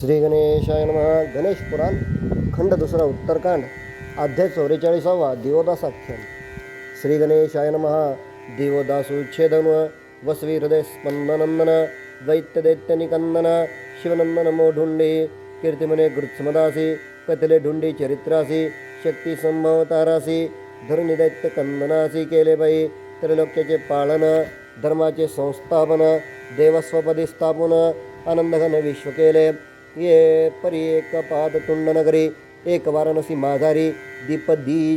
श्री गणेशाय नमः. गणेश पुराण खंड दुसरा उत्तरकांड. अध्याय चौवेचाळीसावा दिवोदासाख्यान श्री गणेशाय नमः. दिवोदासुच्छेदन वसवी हृदय स्पंदनंदन दैत्यदैत्यनिकंदन शिवनंदन मोढुंडी कीर्तिमने गृत्समदासी कथले ढुंडी चरित्रासी शक्ती संभवतारासी धरणी दैत्य कंदनासी केले बाई त्रिलोक्याचे पालन धर्माचे संस्थापन देवस्वपदी स्थापन आनंदघन विश्व केले. ये परी एक पाद तुंड नगरी एक वाराणसी माघारी दीप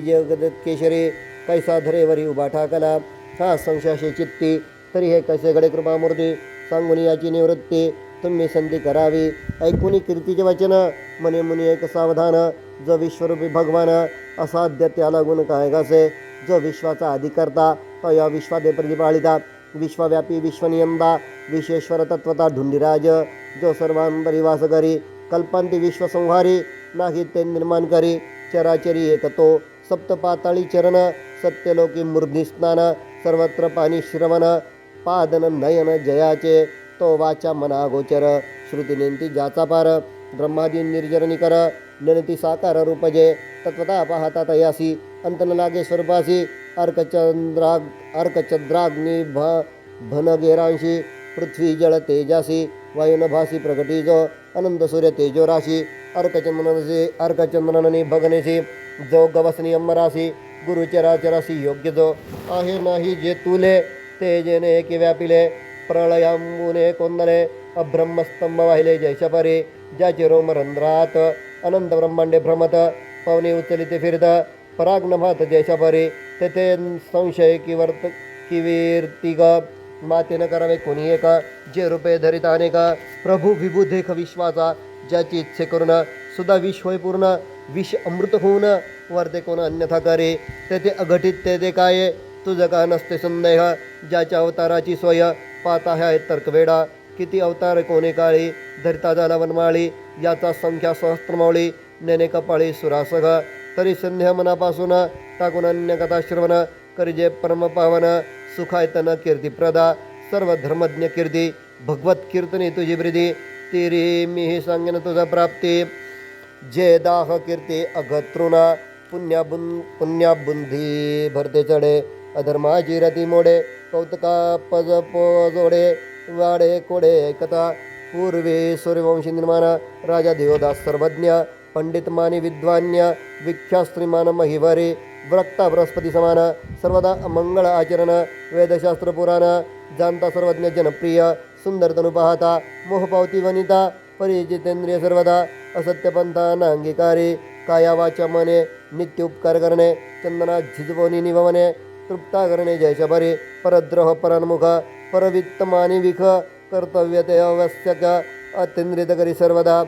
जगद केशरी कैसा धरेवरी उभा ठाकला हा संशयाशी चित्ती तरी हे कसे घडे कृपामूर्ती सांगून याची निवृत्ती तुम्ही संधी करावी ऐकून कीर्तीचे वचन मने मुनी एक सावधान जो विश्वरूपी भगवान असाध्य त्याला गुण काय कसे जो विश्वाचा अधिकर्ता तो या विश्वादे प्रतिपाळिता विश्वव्यापी विश्वनियंता विश्वेश्वर तत्वता ढुंडीराज जो सर्वांतरी वास करी कल्पांती विश्वसंहारी नाही ते निर्माण करी चराचरी एक तो सप्तपाताळी चरण सत्यलोकी मूर्धी स्नान सर्वत्र पाणी श्रवण पादन नयन जयाचे तो वाचा मना गोचर श्रुती नेंती जाचा पार ब्रह्मादी निर्जरणी कर निनती साकार रूपजे तत्वता पाहता तयासी अंतन लागे स्वरूपासी अर्कचंद्राग अर्कचंद्राग्नी भ भनगेरांशी पृथ्वी जळ तेजासी वायुनभासी प्रगटी अनंत सूर्य तेजो राशी अर्कचंद्रनसी अर्कचंद्रननी भगनेसी जो गवसनी अम्मरासी गुरुचराचरासी योग्य जो आहे नाही जे तुले तेजेने की व्यापिले प्रळयांबुने कोंदले अब्रह्मस्तंभ वाहिले जैशपरे ज्याचे रोम रंध्रात अनंत ब्रह्मांडे भ्रमत पवने उचलिते फिरत पराग्नभात जैशपरे तेथे संशय किवर्त किवीर्तिग माते न करावे कोणी एक जे रूपे धरित अनेक प्रभू विभू देख विश्वाचा ज्याची इच्छे करून सुद्धा विष होय पूर्ण विष अमृत होऊन वरते कोण अन्यथा करे तेथे अघटित ते ते काय? तुझं का नसते संदेह ज्याच्या अवताराची सोय पाहता ह्या तर्कवेडा. किती अवतार कोणे काळी धरिता झाला वनमाळी याचा संख्या सहस्त्रमावळी नेने कपाळी सुरासग तरी संध्या मनापासून टाकून अन्य कथा श्रवण करिजे परमपावन सुखायतन कीर्तिप्रदा सर्व धर्मज्ञ कीर्ती भगवत कीर्तने तुझी वृद्धी तिरी मी हे सांगेन तुझा प्राप्ती. जे दाह कीर्ती अघतृणा पुण्याबुं पुण्याबुंधी भरते चढे अधर्माची रती मोडे कौतका पज जोडे वाडे कोडे कथा. पूर्वी सूर्यवंशी निर्माण राजा देवदास सर्वज्ञ पंडितमाने विद्वान्य विख्यात श्रीमान महिवारी बृहस्पती समान सर्वदा मंगळ आचरण वेदशास्त्र पुराण जाणता सर्वज्ञ जनप्रिय सुंदर तनु पाहता मोहपावती वनिता परिजितेंद्रिय सर्वदा असत्यपंथा अंगीकारे काया वाचा मने नित्य उपकार करणे चंदना झिजवणी निभवणे तृप्ता करणे जयशबरी परद्रह परान्मुख परवित्त विख कर्तव्यते अवश्यक आवश्यक अत्यंद्रित करी सर्वदा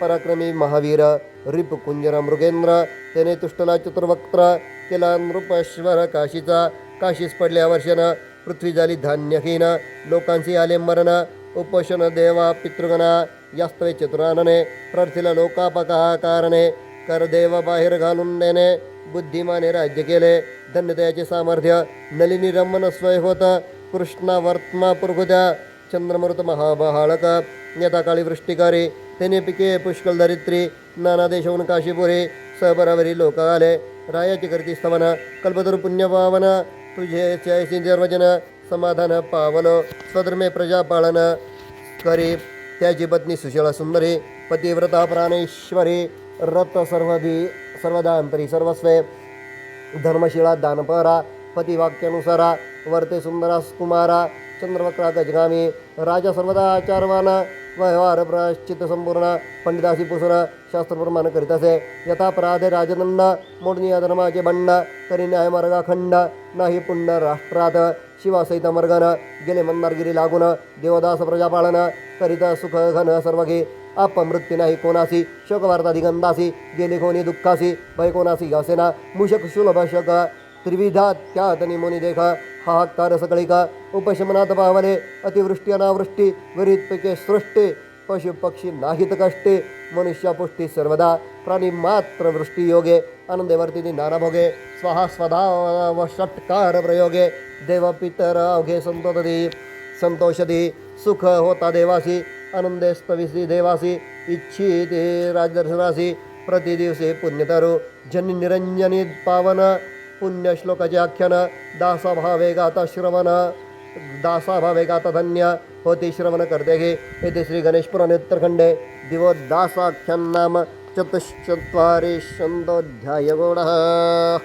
पराक्रमी महावीर रिप कुंजरा मृगेंद्र त्याने तुष्टला चतुर्वक्त्र केला नृपेश्वर काशीचा काशीस पडल्या वर्षानं पृथ्वी झाली धान्यहीन लोकांशी आले मरण उपोषण देवा पितृगणा यास्तवे चतुरानने प्रथिला लोकापकाकारणे करदेव बाहेर घालून देणे बुद्धिमाने राज्य केले धन्यदयाचे सामर्थ्य नलिनी रमण स्वय होत कृष्णा वर्त्मा पुरगुद्या चंद्रमृत महाबहाळक यथाकाळी वृष्टिकारी पिके पुष्कळ दरित्री नाना देशहून काशीपुरी सहबरावरी लोक आले रायाची करती स्तवन कल्पतरु पुण्यपावन तुझे चैसी समाधान पावलो स्वधर्मे प्रजापालन करी त्याची पत्नी सुशीला सुंदरी पतिव्रता प्राणेश्वरी रत सर्वधी सर्वदा अंतरी सर्वस्वे धर्मशिला दानपरा पतिवाक्यानुसारा वर्ते सुंदरास कुमारा चंद्रवक्रा गजगामी राजा सर्वदा आचारवाना व्यवहार प्राश्चित संपूर्ण पंडितासी पुसर शास्त्रप्रमाण करीत असे यथापराधे राजदंड मोडणी धर्माचे बंड करी न्यायमार्ग मार्गाखंड नाही पुण्य राष्ट्रात। शिवासहित मर्गन गेले मंदारगिरी लागून देवदास प्रजापालन करीत सुख घन सर्वघे। अपमृत्यू नाही कोणासी शोकवार्ता दिगंदासी गेले कोणी दुःखासी भय कोणासी असेना मुशक सुलभ शक। त्रिविधा त्यात निमोनी देख। ಹಾಹಾಕಾರಸಗಳಿಗ ಉಪಶಮನದ ಭಾವನೆ ಅತಿವೃಷ್ಟಿ, ಅನಾವೃಷ್ಟಿ ವಿರೀತ್ವಕ್ಕೆ ಸೃಷ್ಟಿ, ಪಶು ಪಕ್ಷಿ ನಾಹಿತಕಷ್ಟೇ, ಮನುಷ್ಯ ಪುಷ್ಟಿ ಸರ್ವದಾ, ಪ್ರಾಣಿ ಮಾತ್ರ ವೃಷ್ಟಿ ಯೋಗೆ. ಆನಂದ ವರ್ತಿನಿ ನಾನಭೋಗೆ ಸ್ವಹ ಸ್ವದಾವ ಷಟ್ಕಾರ ಪ್ರಯೋಗೆ. ದೇವ ಪಿತರ ಅವಘೆ ಸಂತೋಷದಿ ಸಂತೋಷದಿ, ಸುಖ ಹೋತ ದೇವಾಸಿ. ಆನಂದೇ ಸ್ತವಿಸಿ ದೇವಾಸಿ, ಇಚ್ಛೀತಿ ರಾಜದರ್ಶನಾಸಿ. ಪ್ರತಿ ದಿವಸ ಪುಣ್ಯತರು ಜನಿ ನಿರಂಜನಿ ಪಾವನ. राजदर्शनासी आख्यानं पुण्यतरो जन निरंजनी गाता श्रवण दासाभावे गाता धन्य होती श्रवण करते घे येथे श्री गणेश पुराण उत्तरखंडे. दिवोदासाख्यान नाम चतुश्चत्वारिशन्दोऽध्यायगोडः